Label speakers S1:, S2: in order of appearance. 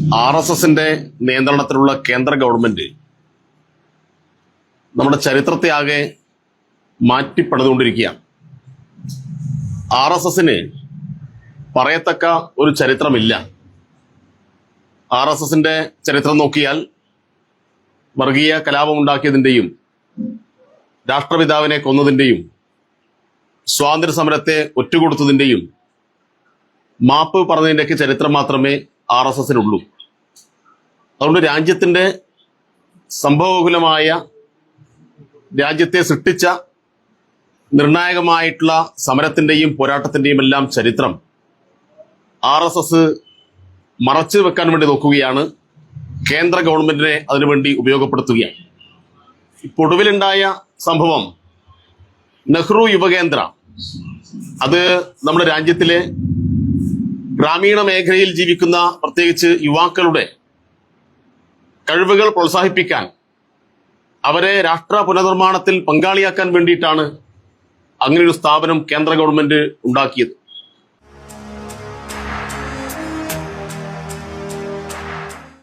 S1: R S എസിന്റെ നിയന്ത്രണത്തിലുള്ള കേന്ദ്ര ഗവൺമെന്റ് നമ്മുടെ ചരിത്രത്തെ ആകെ മാറ്റിപ്പണിതുകൊണ്ടിരിക്കുകയാണ്. ആർ എസ് എസിന് പറയത്തക്ക ഒരു ചരിത്രമില്ല. ആർ എസ് എസിന്റെ ചരിത്രം നോക്കിയാൽ വർഗീയ കലാപമുണ്ടാക്കിയതിന്റെയും രാഷ്ട്രപിതാവിനെ കൊന്നതിന്റെയും സ്വാതന്ത്ര്യ സമരത്തെ ഒറ്റുകൊടുത്തതിന്റെയും മാപ്പ് പറഞ്ഞതിന്റെയൊക്കെ ചരിത്രം മാത്രമേ ആർ എസ് എസിനുള്ളൂ അതുകൊണ്ട് രാജ്യത്തിന്റെ സംഭവകുലമായ രാജ്യത്തെ സൃഷ്ടിച്ച നിർണായകമായിട്ടുള്ള സമരത്തിന്റെയും പോരാട്ടത്തിന്റെയും എല്ലാം ചരിത്രം ആർ എസ് എസ് മറച്ചു വെക്കാൻ വേണ്ടി നോക്കുകയാണ്. കേന്ദ്ര ഗവൺമെന്റിനെ അതിനുവേണ്ടി ഉപയോഗപ്പെടുത്തുകയാണ്. ഒടുവിലുണ്ടായ സംഭവം നെഹ്റു യുവകേന്ദ്ര. അത് നമ്മുടെ രാജ്യത്തിലെ ഗ്രാമീണ മേഖലയിൽ ജീവിക്കുന്ന പ്രത്യേകിച്ച് യുവാക്കളുടെ കഴിവുകൾ പ്രോത്സാഹിപ്പിക്കാൻ അവരെ രാഷ്ട്ര പുനർനിർമ്മാണത്തിൽ പങ്കാളിയാക്കാൻ വേണ്ടിയിട്ടാണ് അങ്ങനെയൊരു സ്ഥാപനം കേന്ദ്ര ഗവൺമെന്റ് ഉണ്ടാക്കിയത്.